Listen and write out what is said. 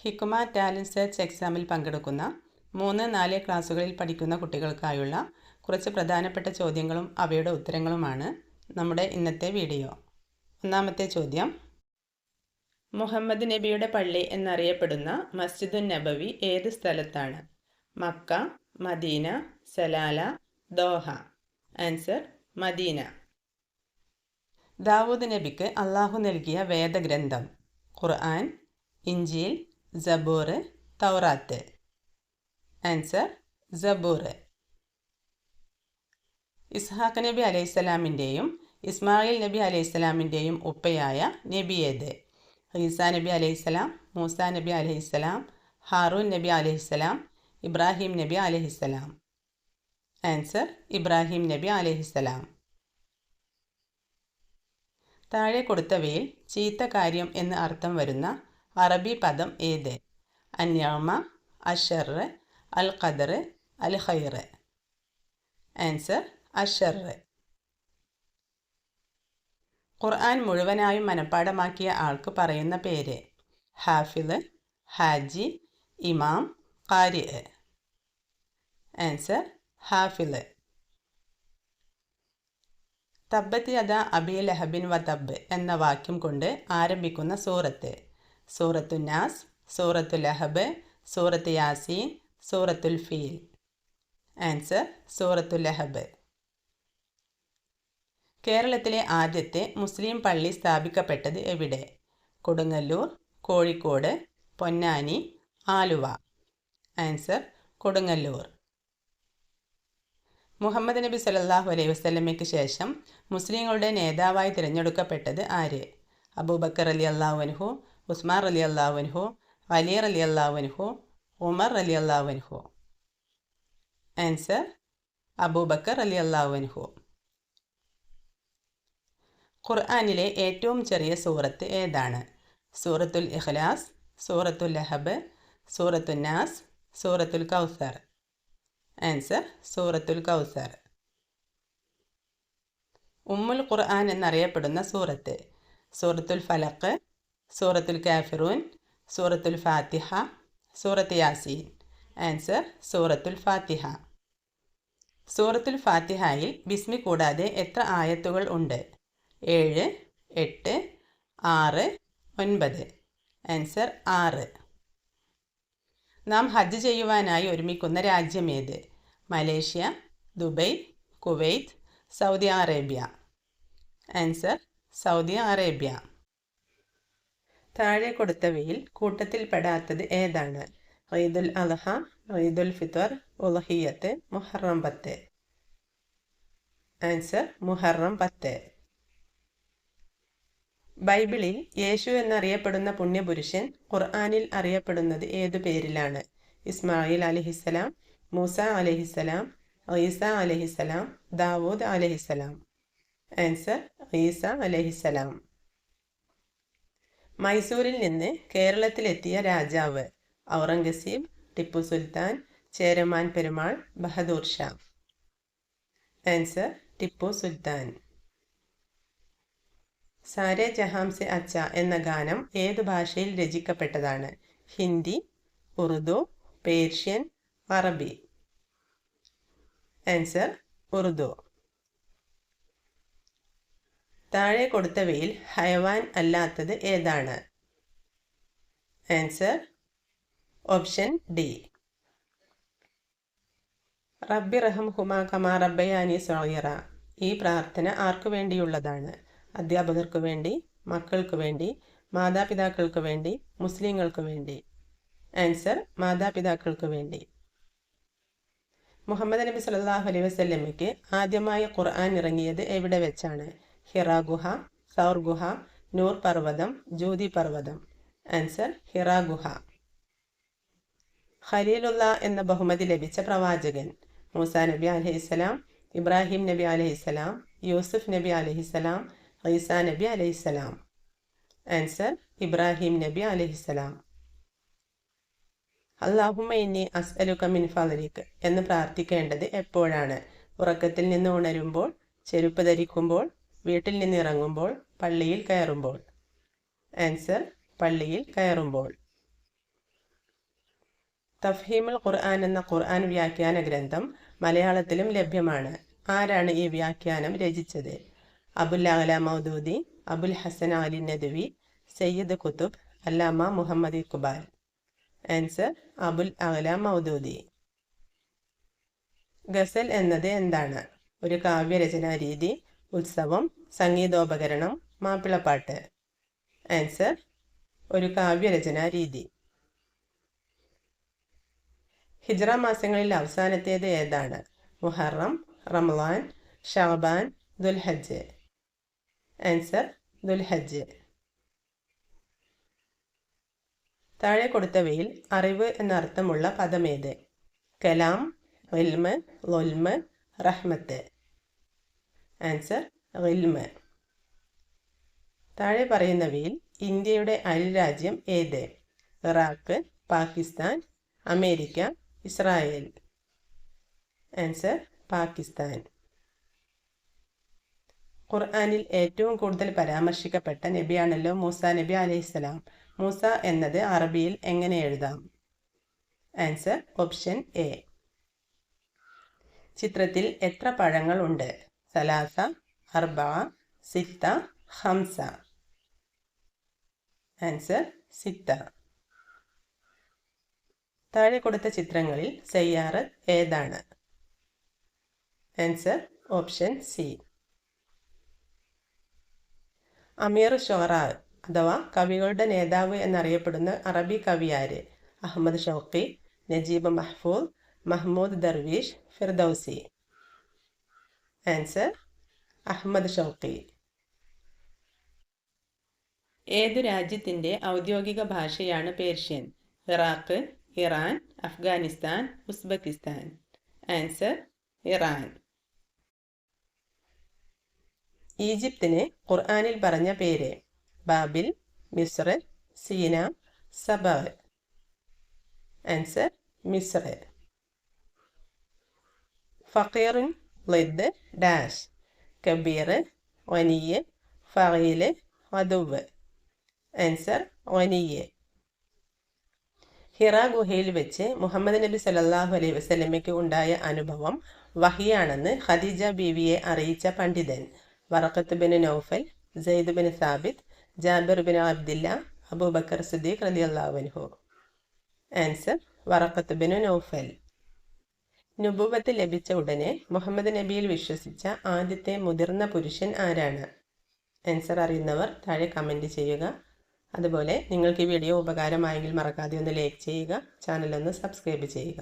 ഹിക്കുമ talent search എക്സാമിൽ പങ്കെടുക്കുന്ന മൂന്ന് നാല് ക്ലാസ്സുകളിൽ പഠിക്കുന്ന കുട്ടികൾക്കായുള്ള കുറച്ച് പ്രധാനപ്പെട്ട ചോദ്യങ്ങളും അവയുടെ ഉത്തരങ്ങളുമാണ് നമ്മുടെ ഇന്നത്തെ വീഡിയോ. ഒന്നാമത്തെ ചോദ്യം. മുഹമ്മദ് നബിയുടെ പള്ളി എന്നറിയപ്പെടുന്ന മസ്ജിദുൻ നബവി ഏത് സ്ഥലത്താണ്? Mecca Medina Salalah Doha. Answer Medina. Dawood നബിക്ക് അള്ളാഹു നൽകിയ വേദഗ്രന്ഥം. ഖുർആൻ ഇഞ്ചീൽ ജബൂർ തൗറാത്ത് ആൻസർ സബൂർ ഇസ്ഹാഖ് നബി അലൈഹിസ്സലാമിന്റെയും ഇസ്മായിൽ നബി അലൈഹിസ്സലാമിന്റെയും ഉപ്പയായ നബിയേത് ഈസാ നബി അലൈഹിസ്സലാം മൂസ നബി അലൈഹിസ്സലാം ഹാറൂൻ നബി അലൈഹിസ്സലാം ഇബ്രാഹിം നബി അലൈഹിസ്സലാം ആൻസർ ഇബ്രാഹിം നബി അലൈഹിസ്സലാം താഴെ കൊടുത്തവയിൽ ചീത്ത കാര്യം എന്ന് അർത്ഥം വരുന്ന അറബി പദം ഏത്? അന്യാമ അഷർ അൽ ഖദർ അൽ ഖൈർ ആൻസർ അഷർ. ഖുർആൻ മുഴുവനായും മനഃപ്പാടമാക്കിയ ആൾക്ക് പറയുന്ന പേര് ഹാഫിദ് ഹാജി ഇമാം കാരി ആൻസർ ഹാഫിദ്. തബ്ബത്ത് അദാ അബി ലഹബിൻ വ തബ് എന്ന വാക്യം കൊണ്ട് ആരംഭിക്കുന്ന സൂറത്ത്. സൂറത്തു നാസ് സൂറത്തു ലഹബ് സൂറത്ത് യാസീൻ സൂറത്തുൽ ഫീൽ ആൻസർ സൂറത്തു ലഹബ്. കേരളത്തിലെ ആദ്യത്തെ മുസ്ലിം പള്ളി സ്ഥാപിക്കപ്പെട്ടത് എവിടെ? കൊടുങ്ങല്ലൂർ കോഴിക്കോട് പൊന്നാനി ആലുവ. ആൻസർ കൊടുങ്ങല്ലൂർ. മുഹമ്മദ് നബി സല്ലാഹു അലൈഹി വസ്ലമയ്ക്ക് ശേഷം മുസ്ലിങ്ങളുടെ നേതാവായി തിരഞ്ഞെടുക്കപ്പെട്ടത് ആര്? അബൂബക്കർ അലി അള്ളാഹുൻഹു ഉസ്മാർ അലി അള്ളാഹുൻഹു അലിയർ അലി അള്ളാഹുൻഹു ഉമർ അലി അള്ളാഹുൻഹു ആൻസർ അബൂബക്കർ അലി അള്ളാഹുൻഹു ഖുർആാനിലെ ഏറ്റവും ചെറിയ സൂറത്ത് ഏതാണ്? സൂറത്തുൽ ഇഖ്ലാസ് സൂറത്തുൽ ലഹബ് സൂറത്തുൽ നാസ് സൂറത്തുൽ കൗസർ. ആൻസർ സൂറത്തുൽ കൗസർ. ഉമ്മുൽ ഖുർആൻ എന്നറിയപ്പെടുന്ന സൂറത്ത് സൂറത്തുൽ ഫലക്ക് സൂറത്തുൽ കാഫിറൂൻ സൂറത്തുൽ ഫാത്തിഹ സൂറത്ത് യാസീൻ. ആൻസർ സൂറത്തുൽ ഫാത്തിഹ. സൂറത്തുൽ ഫാത്തിഹയിൽ ബിസ്മി കൂടാതെ എത്ര ആയത്തുകൾ ഉണ്ട്? ഏഴ് എട്ട് ആറ് ഒൻപത്. ആൻസർ ആറ്. നാം ഹജ്ജ് ചെയ്യുവാനായി ഒരുമിക്കുന്ന രാജ്യമേത് Malaysia Dubai Kuwait Saudi Arabia. Answer Saudi Arabia. താഴെ കൊടുത്തവയിൽ കൂട്ടത്തിൽപ്പെടാത്തത് ഏതാണ്? ഈദുൽ അലഹ ഈദുൽ ഫിത്തർ ഉലഹിയത്ത് മുഹറം പത്ത്. ആൻസർ മുഹറം പത്ത്. ബൈബിളിൽ യേശു എന്നറിയപ്പെടുന്ന പുണ്യപുരുഷൻ ഖുർആാനിൽ അറിയപ്പെടുന്നത് ഏതു പേരിലാണ്? ഇസ്മായിൽ അലഹിസ്സലാം മൂസ അലഹിസ്സലാം ഈസ അലഹിസ്സലാം ദാവൂദ് അലഹിസ്സലാം. ആൻസർ ഈസ അലഹിസ്സലാം. മൈസൂരിൽ നിന്ന് കേരളത്തിലെത്തിയ രാജാവ് ഔറംഗസീബ് ടിപ്പു സുൽത്താൻ ചേരമാൻ പെരുമാൾ ബഹദൂർ ഷാ. ആൻസർ ടിപ്പു സുൽത്താൻ. സാരെ ജഹാം സെ അച്ച എന്ന ഗാനം ഏത് ഭാഷയിൽ രചിക്കപ്പെട്ടതാണ്? ഹിന്ദി ഉറുദു പേർഷ്യൻ അറബി. ആൻസർ ഉറുദു. താഴെ കൊടുത്തവയിൽ ഹയവാൻ അല്ലാത്തത് ഏതാണ്? Answer option D. റബ്ബി റഹം ഹുമാ കമാ റബ്ബയാനി സോയറ ഈ പ്രാർത്ഥന ആർക്കു വേണ്ടിയുള്ളതാണ്? അധ്യാപകർക്ക് വേണ്ടി മക്കൾക്ക് വേണ്ടി മാതാപിതാക്കൾക്ക് വേണ്ടി മുസ്ലിങ്ങൾക്ക് വേണ്ടി. ആൻസർ മാതാപിതാക്കൾക്ക് വേണ്ടി. മുഹമ്മദ് നബി സല്ലാഹു അലൈഹി വസ്ല്ലമ്മയ്ക്ക് ആദ്യമായി ഖുർആൻ ഇറങ്ങിയത് എവിടെ വെച്ചാണ്? ഹിറ ഗുഹ സൗർ ഗുഹ നൂർ പർവതം ജ്യോതി പർവതം. ആൻസർ ഹിറ ഗുഹ ഖലീലുള്ള എന്ന ബഹുമതി ലഭിച്ച പ്രവാചകൻ. മൂസ നബി അലഹിസ്സലാം ഇബ്രാഹിം നബി അലഹിസ്സലാം യൂസുഫ് നബി അലഹിസ്സലാം ഐസ നബി അലൈഹിസ്സലാം ആൻസർ ഇബ്രാഹിം നബി അലൈഹിസ്സലാം അള്ളാഹുമ്മ ഇന്നി അസ്അലുക മിൻ ഫലിക് എന്ന് പ്രാർത്ഥിക്കേണ്ടത് എപ്പോഴാണ്? ഉറക്കത്തിൽ നിന്ന് ഉണരുമ്പോൾ ചെരുപ്പ് ധരിക്കുമ്പോൾ വീട്ടിൽ നിന്നിറങ്ങുമ്പോൾ പള്ളിയിൽ കയറുമ്പോൾ. ആൻസർ പള്ളിയിൽ കയറുമ്പോൾ. തഫ്ഹീമുൽ ഖുർആൻ എന്ന ഖുർആൻ വ്യാഖ്യാന ഗ്രന്ഥം മലയാളത്തിലും ലഭ്യമാണ്. ആരാണ് ഈ വ്യാഖ്യാനം രചിച്ചത്? അബുൽ അല മൗദൂദി അബുൽ ഹസൻ അലി നദവി സയ്യിദ് കുത്തുബ് അല്ലാമ മുഹമ്മദ് ഇക്ബാൽ. ആൻസർ അബുൽ അല മൗദൂദി. ഗസൽ എന്നത് എന്താണ്? ഒരു കാവ്യരചനാ രീതി ഉത്സവം സംഗീതോപകരണം മാപ്പിളപ്പാട്ട്. ആൻസർ ഒരു കാവ്യരചനാ രീതി. ഹിജ്റ മാസങ്ങളിൽ അവസാനത്തേത് ഏതാണ്? മുഹറം റമളാൻ ഷാബാൻ ദുൽഹജ് ആൻസർ ദുൽഹജ് താഴെ കൊടുത്തവയിൽ അറിവ് എന്നർത്ഥമുള്ള പദമേത്? കലാം ഒൽമ് ലൊൽമ് റഹ്മത്ത്. ആൻസർ ഇൽമ് താഴെ പറയുന്നവയിൽ ഇന്ത്യയുടെ അയൽരാജ്യം ഏത്? Iraq Pakistan America Israel. Answer Pakistan. ഖുർആാനിൽ ഏറ്റവും കൂടുതൽ പരാമർശിക്കപ്പെട്ട നബിയാണല്ലോ മൂസ നബി അലൈഹിസ്സലാം. മൂസ എന്നത് അറബിയിൽ എങ്ങനെ എഴുതാം? ആൻസർ ഓപ്ഷൻ എ ചിത്രത്തിൽ എത്ര പഴങ്ങൾ ഉണ്ട്? സലാസ അർബ സിത്ത ഹംസ ആൻസർ സിത്ത. താഴെ കൊടുത്ത ചിത്രങ്ങളിൽ സയ്യാറ് ഏതാണ്? ആൻസർ ഓപ്ഷൻ സി അമീർ ഷോറാ അഥവാ കവികളുടെ നേതാവ് എന്നറിയപ്പെടുന്ന അറബി കവിയാര് Ahmed Shawqi Naguib Mahfouz Mahmoud Darwish Firdausi. Answer Ahmed Shawqi ഏത് രാജ്യത്തിന്റെ ഔദ്യോഗിക ഭാഷയാണ് Persian? Iraq Iran Afghanistan Uzbekistan. Answer Iran. ഈജിപ്തിന് ഖുർആാനിൽ പറഞ്ഞ പേര് ബാബിൽ മിസ്ര സീന സബ ആൻസർ മിസ്ര ഫക്കീറുൻ ലിദ് ഡാഷ് കബീർ വനിയ് ഫീൽ വധുവ് ആൻസർ വനിയ് ഹിറ ഗുഹയിൽ വെച്ച് മുഹമ്മദ് നബി സല്ലാഹു അലൈഹി വസ്ലമയ്ക്ക് ഉണ്ടായ അനുഭവം വഹിയാണെന്ന് ഖദീജ ബീവിയെ അറിയിച്ച പണ്ഡിതൻ. Waraqah bin Nawfal Zayd bin Thabit Jabir bin Abdullah Abu Bakr Siddiq അള്ളാഹുൻഹു answer Waraqah bin Nawfal. നുബുവത്ത് ലഭിച്ച ഉടനെ മുഹമ്മദ് നബിയിൽ വിശ്വസിച്ച ആദ്യത്തെ മുതിർന്ന പുരുഷൻ ആരാണ്? ആൻസർ അറിയുന്നവർ താഴെ കമന്റ് ചെയ്യുക. അതുപോലെ നിങ്ങൾക്ക് ഈ വീഡിയോ ഉപകാരമായെങ്കിൽ മറക്കാതെ ഒന്ന് ലൈക്ക് ചെയ്യുക ചാനലൊന്ന് സബ്സ്ക്രൈബ് ചെയ്യുക.